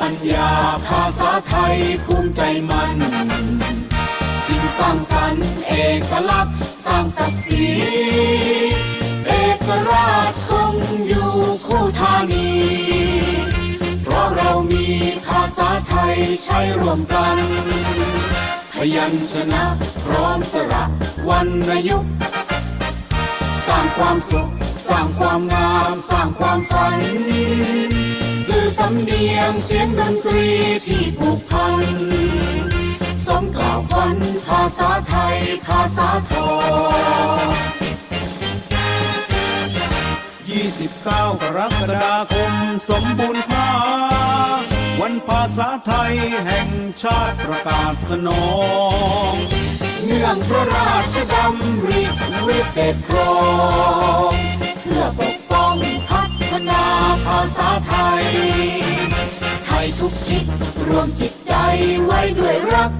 ปัญญาภาษาไทยภูมิใจมัน สิ่งสร้างสรรค์เอกลักษณ์สร้างศักดิ์ศรีเอกราชคงอยู่คู่ธานี เพราะเรามีภาษาไทยใช้ร่วมกันพยัญชนะพร้อมสระวรรณยุกต์สร้างความสุข สร้างความงาม สร้างความฝัน สื่อสำเนียงเสียงดนตรีที่ผูกพัน สมกล่าวขวัญภาษาไทยภาษาทอง29 กรกฎาคมสมบูรณ์ค่าวันภาษาไทยแห่งชาติประกาศสนองเนื่องพระราชดำริวิเศษครอง วมจิตใจไว้ด้วยรัก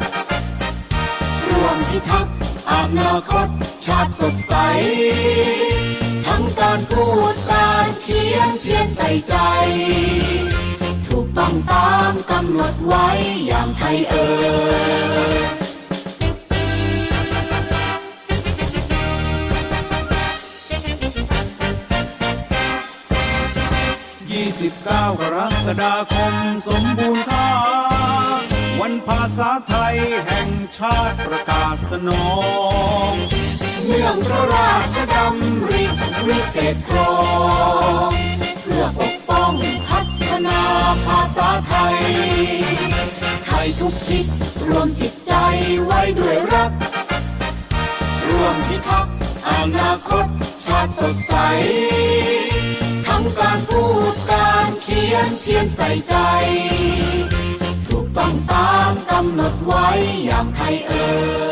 รวมพิทักษ์อนาคตชาติสดใส ทั้งการพูดการเขียนเพียรใส่ใจ ถูกต้องตามกำหนดไว้อย่างไทยเอ่ย29กรกฎาคม สมบูรณ์ค่า ภาษาไทยแห่งชาติประกาศสนองเนื่องพระราชดำริวิเศษครองเพื่อปกป้องพัฒนาภาษาไทย ไทยทุกทิศรวมจิตใจไว้ด้วยรัก รวมพิทักษ์อนาคตชาติสดใสทั้งการพูดการเขียนเพียรใส่ใจ ดไว้ยามไทยเอ่ย